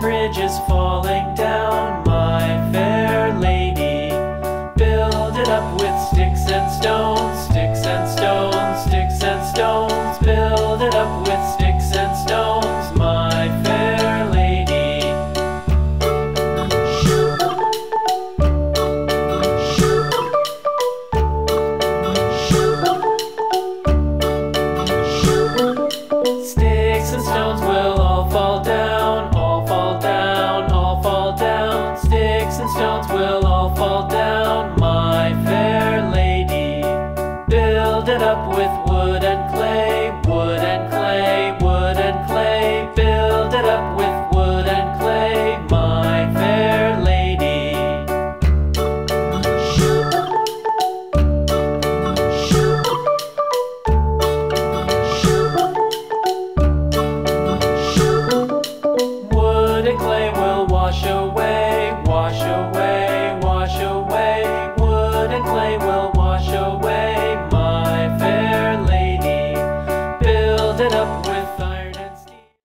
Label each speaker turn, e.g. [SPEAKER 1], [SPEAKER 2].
[SPEAKER 1] Bridge is falling down, my fair lady. Build it up with steel. clouds will all fall down, my fair lady. Build it up with wood. up.